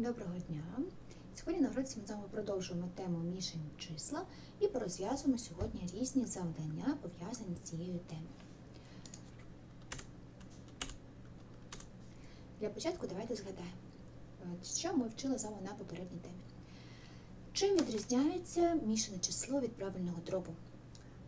Доброго дня! Сьогодні на уроці ми з вами продовжуємо тему мішані числа і порозв'язуємо сьогодні різні завдання, пов'язані з цією темою. Для початку давайте згадаємо, що ми вчили з вами на попередній темі. Чим відрізняється мішане число від правильного дробу?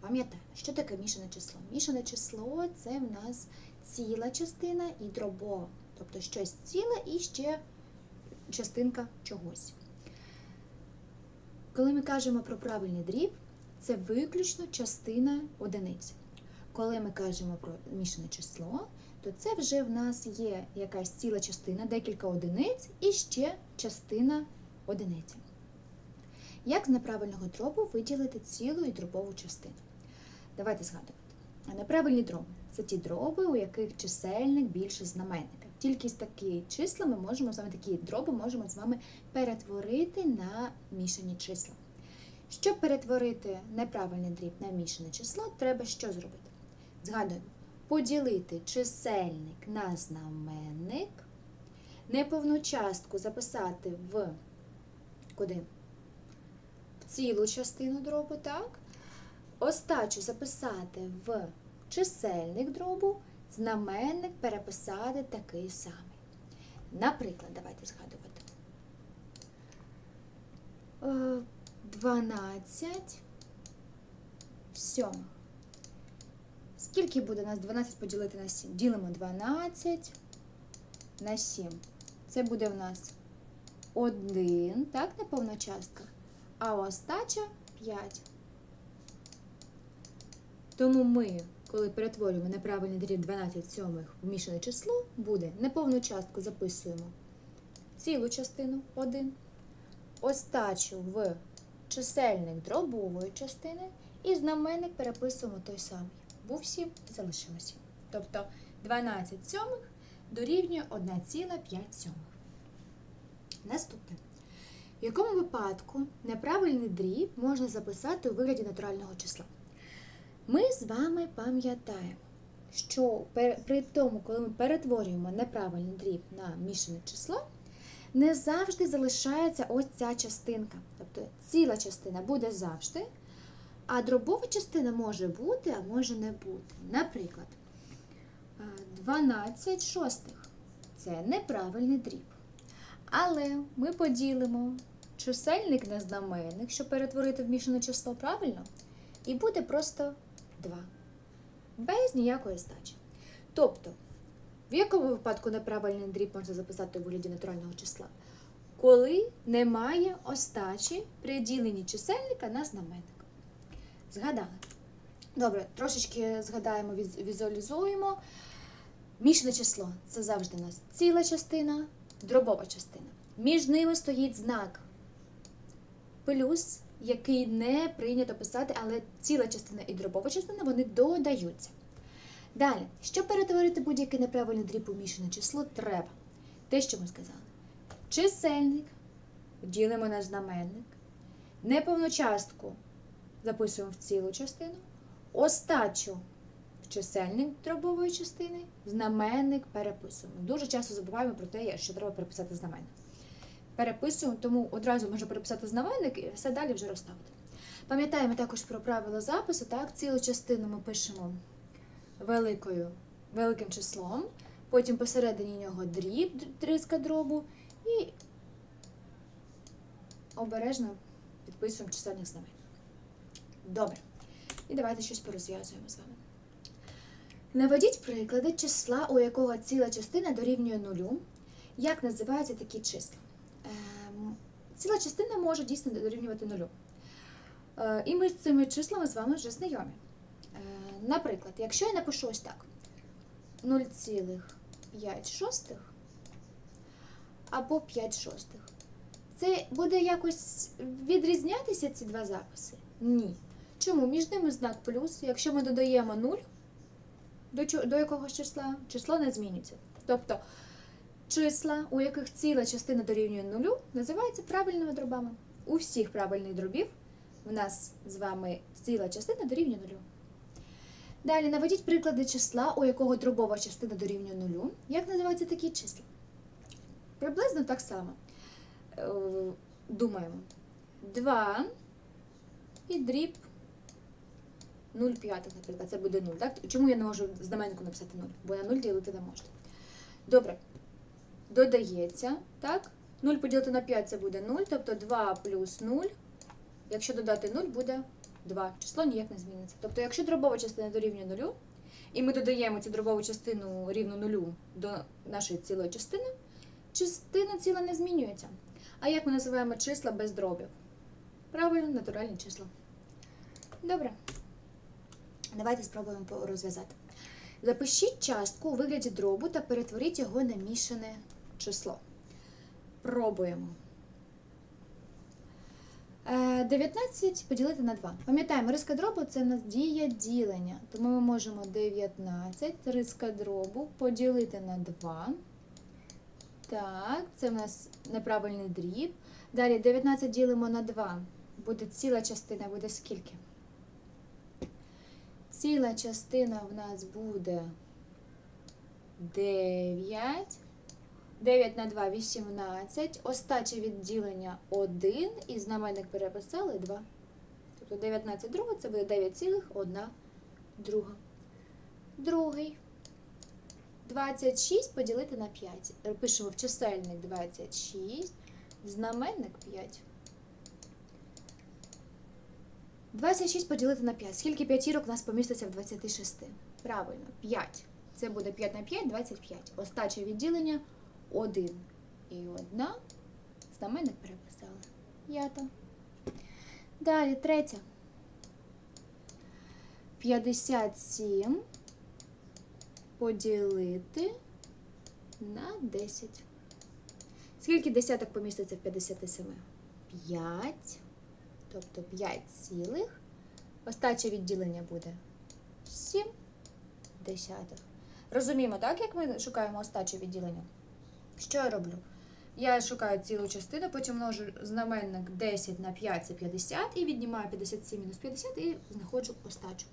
Пам'ятаємо, що таке мішане число? Мішане число це в нас ціла частина і дробова, тобто щось ціле і ще частинка чогось. Коли ми кажемо про правильний дріб, це виключно частина одиниць. Коли ми кажемо про мішане число, то це вже в нас є якась ціла частина, декілька одиниць і ще частина одиниці. Як з неправильного дробу виділити цілу і дробову частину? Давайте згадувати. Неправильні дроби це ті дроби, у яких чисельник більше знаменника. Тільки з такі числа ми можемо з вами такі дроби можемо з вами перетворити на мішані числа. Щоб перетворити неправильний дріб на мішане число, треба що зробити? Згадуємо, поділити чисельник на знаменник, неповну частку записати в куди? В цілу частину дробу, так? Остачу записати в чисельник дробу, знаменник переписати такий самий. Наприклад, давайте згадувати. Е, 12 сьомих. Скільки буде у нас 12 поділити на 7? Ділимо 12 на 7. Це буде у нас 1, так, неповна частка, а остача 5. Тому ми, коли перетворюємо неправильний дріб 12 сьомих в мішане число, буде неповну частку записуємо цілу частину 1, остачу в чисельник дробової частини і знаменник переписуємо той самий. Був 7, залишилося. Тобто 12 сьомих дорівнює 1,5 сьомих. Наступне. В якому випадку неправильний дріб можна записати у вигляді натурального числа? Ми з вами пам'ятаємо, що при тому, коли ми перетворюємо неправильний дріб на мішане число, не завжди залишається ось ця частинка. Тобто ціла частина буде завжди, а дробова частина може бути, а може не бути. Наприклад, 12 шостих це неправильний дріб. Але ми поділимо чисельник на знаменник, щоб перетворити в мішане число правильно, і буде просто 2. Без ніякої здачі. Тобто, в якому випадку неправильний дріб можна записати у вигляді натурального числа? Коли немає остачі при діленні чисельника на знаменник. Згадали? Добре, трошечки згадаємо, візуалізуємо. Мішане число це завжди у нас ціла частина, дробова частина. Між ними стоїть знак плюс, який не прийнято писати, але ціла частина і дробова частина вони додаються. Далі, щоб перетворити будь-який неправильний дріб у мішане число, треба те, що ми сказали. Чисельник ділимо на знаменник, неповну частку записуємо в цілу частину, остачу в чисельник дробової частини, знаменник переписуємо. Дуже часто забуваємо про те, що треба переписати знаменник. Переписуємо, тому одразу можна переписати знаменник і все далі вже розставити. Пам'ятаємо також про правила запису. Так, Цілу частину ми пишемо великою, великим числом, потім посередині нього дріб, триска дробу, і обережно підписуємо чисельник знаменник. Добре. І давайте щось порозв'язуємо з вами. Наведіть приклади числа, у якого ціла частина дорівнює нулю. Як називаються такі числа? Ціла частина може дійсно дорівнювати нулю. Е, і ми з цими числами з вами вже знайомі. Е, наприклад, якщо я напишу ось так: 0,5 або 5 шостих, це буде якось відрізнятися ці два записи? Ні. Чому? Між ними знак плюс. Якщо ми додаємо 0 до, якогось числа, число не змінюється. Тобто числа, у яких ціла частина дорівнює нулю, називаються правильними дробами. У всіх правильних дробів в нас з вами ціла частина дорівнює нулю. Далі наведіть приклади числа, у якого дробова частина дорівнює нулю. Як називаються такі числа? Приблизно так само. е, думаємо. 2 і дріб 0 п'ятих, наприклад, це буде 0. Так? Чому я не можу знаменнику написати 0? Бо на 0 ділити не можна. Добре. Додається, так? 0 поділити на 5 це буде 0, тобто 2 плюс 0. Якщо додати 0, буде 2. Число ніяк не зміниться. Тобто, якщо дробова частина дорівнює 0, і ми додаємо цю дробову частину рівну 0 до нашої цілої частини, частина ціла не змінюється. А як ми називаємо числа без дробів? Правильно, натуральні числа. Добре. Давайте спробуємо розв'язати. Запишіть частку у вигляді дробу та перетворіть його на мішане число. Пробуємо. Е, 19 поділити на 2. Пам'ятаємо, риска дробу це в нас дія ділення. Тому ми можемо 19 риска дробу поділити на 2. Так, це в нас неправильний дріб. Далі 19 ділимо на 2. Буде ціла частина, буде скільки? Ціла частина в нас буде 9. 9 на 2 18. Остаче відділення 1 і знаменник переписали 2. Тобто 19 друга це буде 9,1 друга. Другий. 26 поділити на 5. Пишемо в чисельник 26, знаменник 5. 26 поділити на 5. Скільки п'ятірок у нас поміститься в 26? Правильно, 5. Це буде 5 на 5, 25. Остаче відділення 1 і 1. Знаменник переписали. П'ята. Далі третя. 57 поділити на 10. Скільки десяток поміститься в 57? 5. Тобто 5 цілих. Остаче відділення буде 7 десятих. Розуміємо, так, як ми шукаємо остаче відділення? Що я роблю? Я шукаю цілу частину, потім множу знаменник 10 на 5 це 50 і віднімаю 57 мінус 50 і знаходжу остачу.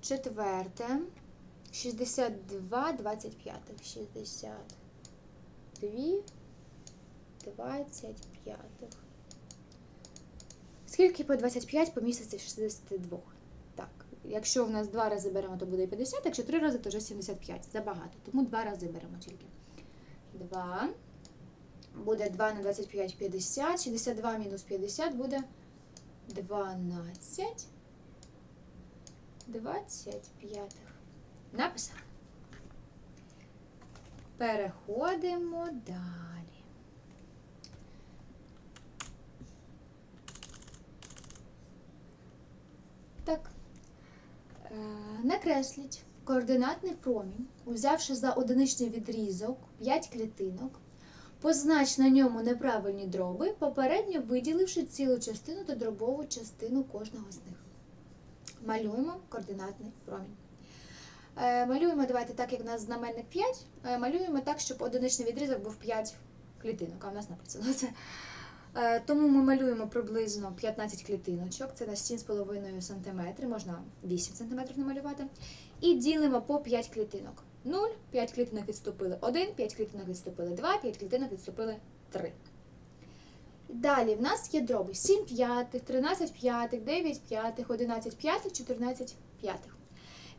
Четверте. 62 25. 62 25. Скільки по 25 поміститься в 62? Так, якщо в нас два рази беремо, то буде 50, якщо три рази, то вже 75. Забагато. Тому два рази беремо тільки. 2. Буде 2 на 25 50. 62 мінус 50 буде 12. 25. Написали. Переходимо далі. Так. Е, Накресліть координатний промінь, узявши за одиничний відрізок 5 клітинок, познач на ньому неправильні дроби, попередньо виділивши цілу частину та дробову частину кожного з них. Малюємо координатний промінь. Е, Малюємо, давайте так, як у нас знаменник 5, е, малюємо так, щоб одиничний відрізок був 5 клітинок, а в нас написано це. Е, Тому ми малюємо приблизно 15 клітиночок, це на 7,5 см, можна 8 см намалювати. І ділимо по 5 клітинок. 0, 5 клітинок відступили 1, 5 клітинок відступили 2, 5 клітинок відступили 3. Далі в нас є дроби 7 п'ятих, 13 п'ятих, 9 п'ятих, 11 п'ятих, 14 п'ятих.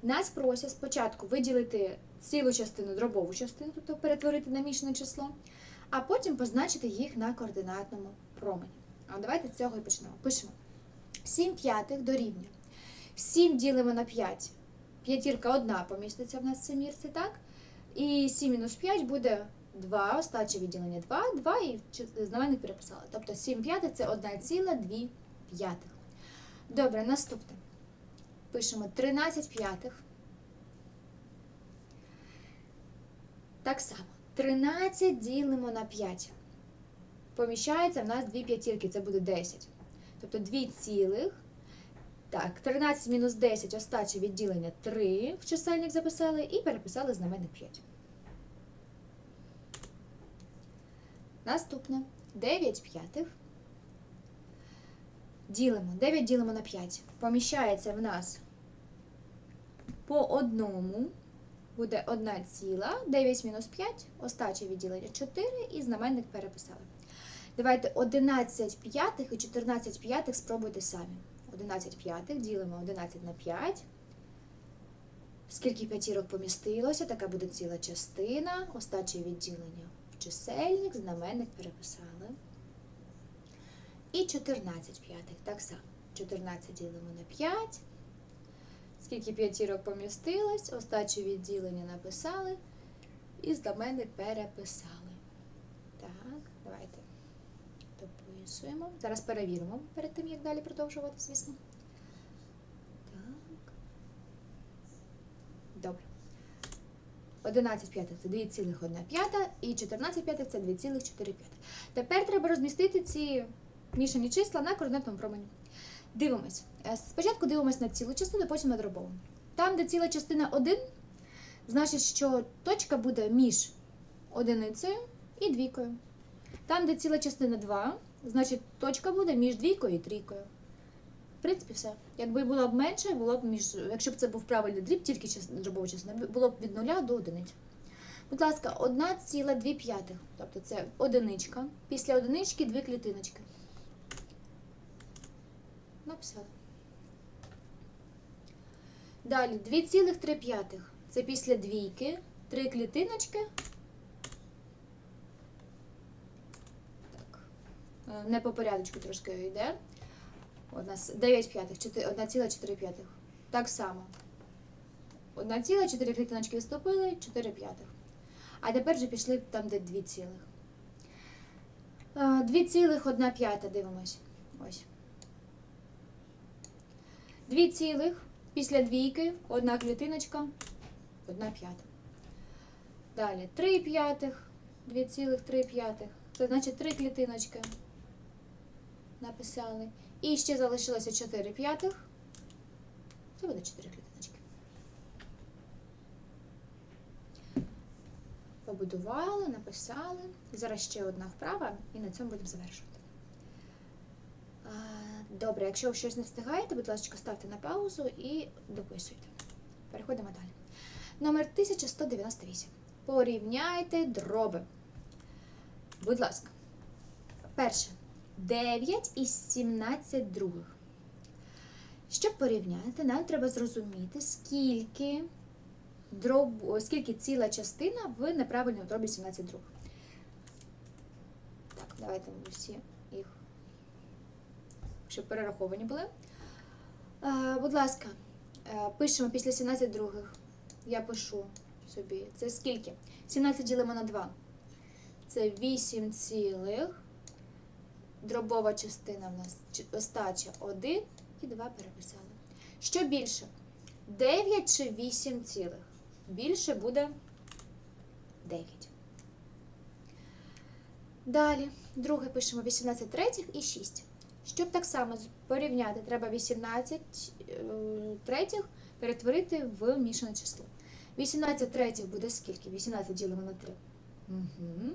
Нас просять спочатку виділити цілу частину, дробову частину, тобто перетворити на мішане число, а потім позначити їх на координатному промені. А давайте з цього і почнемо. Пишемо 7 п'ятих дорівнює. 7 ділимо на 5. П'ятірка одна поміститься в нас в семірці, так? І 7 мінус 5 буде 2, остаче відділення 2, 2 і знаменник переписали. Тобто 7 п'ятих це 1,2 п'ятих. Добре, наступне. Пишемо 13 п'ятих. Так само. 13 ділимо на 5. Поміщається в нас дві п'ятірки, це буде 10. Тобто 2 цілих. Так, 13 мінус 10, остаче відділення 3 в чисельник записали і переписали знаменник 5. Наступне 9 п'ятих. Ділимо. 9 ділимо на 5. Поміщається в нас по одному. Буде 1 ціла. 9 мінус 5, остаче відділення 4 і знаменник переписали. Давайте 11 п'ятих і 14 п'ятих спробуйте самі. 11 п'ятих ділимо 11 на 5. Скільки п'ятірок помістилося, така буде ціла частина. Остаче відділення в чисельник, знаменник переписали. І 14 п'ятих, так само. 14 ділимо на 5. Скільки п'ятірок помістилось, остаче відділення написали. І знаменник переписали. Так, давайте дописуємо. Зараз перевіримо перед тим, як далі продовжувати, звісно. Так. Добре. 11 п'ятих це 2,1 п'ята і 14 п'ятих це 2,4 п'ятих. Тепер треба розмістити ці мішані числа на координатному промені. Дивимось. Е, Спочатку дивимось на цілу частину, потім на дробову. Там, де ціла частина 1, значить, що точка буде між одиницею і двійкою. Там, де ціла частина 2, значить точка буде між двійкою і трійкою. В принципі, все. Якби було б менше, було б між. Якщо б це був правильний дріб, тільки дробова частина, було б від 0 до одиниці. Будь ласка, 1,2. Тобто це одиничка. Після одинички дві клітиночки. Написали. Далі 2,3. Це після двійки. Три клітиночки. Так. Е, Не по порядочку трошки йде. У нас 9 п'ятих, 1,4 п'ятих. Так само. 1,4 клітиночки відступили, 4 п'ятих. А тепер вже пішли там, де 2 цілих. 2,1 п'ята дивимось. Ось. 2 цілих. Після двійки одна клітиночка, одна п'ята. Далі 3 п'ятих, 2,3 п'ятих. Це значить 3 клітиночки. Написали. І ще залишилося 4 п'ятих. Це буде 4 клітиночки. Побудували, написали. Зараз ще одна вправа, і на цьому будемо завершувати. Добре, якщо ви щось не встигаєте, будь ласка, ставте на паузу і дописуйте. Переходимо далі. Номер 1198. Порівняйте дроби. Будь ласка. Перше. 9 із 17 других. Щоб порівняти, нам треба зрозуміти, скільки, дроб... скільки ціла частина в неправильному дробі 17 других. Так, давайте ми всі їх щоб перераховані були. Е, будь ласка, е, пишемо після 17 других. Я пишу собі. Це скільки? 17 ділимо на 2. Це 8 цілих. Дробова частина в нас остача 1 і 2 переписали. Що більше? 9 чи 8 цілих? Більше буде 9. Далі, друге пишемо 18 третіх і 6. Щоб так само порівняти, треба 18 е, третіх перетворити в мішане число. 18 третіх буде скільки? 18 ділимо на 3. Угу.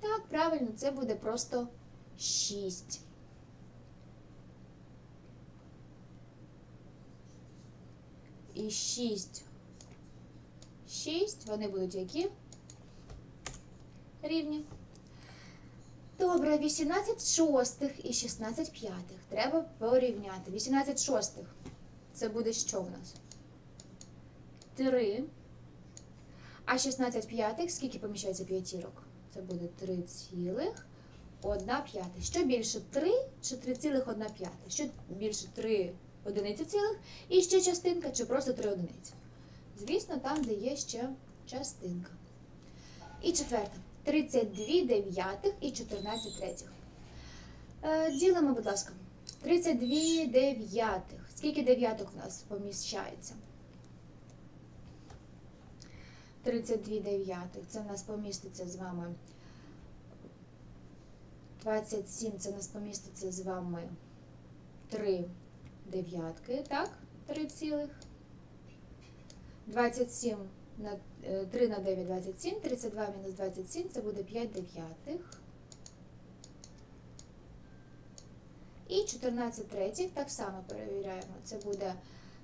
Так, правильно, це буде просто 6. І 6. 6, вони будуть які? Рівні. Добре, 18 шостих і 16 п'ятих. Треба порівняти. 18 шостих. Це буде що в нас? 3. А 16 п'ятих, скільки поміщається п'ятірок? Це буде 3 цілих 1 п'ята. Що більше 3 чи 3 цілих 1 п'ята? Що більше 3 одиниці цілих і ще частинка, чи просто 3 одиниці? Звісно, там, де є ще частинка. І четверта. 32 дев'ятих і 14 третіх. Е, ділимо, будь ласка. 32 дев'ятих. Скільки дев'яток у нас поміщається? 32 дев'ятих. Це в нас поміститься з вами. 27 це в нас поміститься з вами 3 дев'ятки, так? 3 цілих. 27 на е, 3 на 9 27, 32 мінус 27 це буде 5 дев'ятих. І 14 третіх так само перевіряємо. Це буде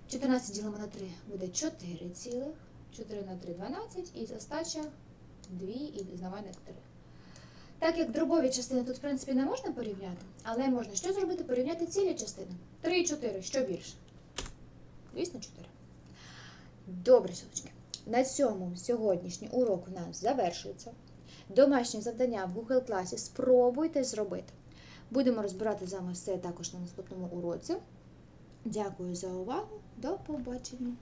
14 ділимо на 3 буде 4 цілих, 4 на 3 12 і остача 2 і знаменник 3. Так як дробові частини тут, в принципі, не можна порівняти, але можна що зробити? Порівняти цілі частини. 3 і 4, що більше? Звісно, 4. Добре, сонечки. На цьому сьогоднішній урок у нас завершується. Домашнє завдання в Google класі спробуйте зробити. Будемо розбирати з вами все також на наступному уроці. Дякую за увагу. До побачення!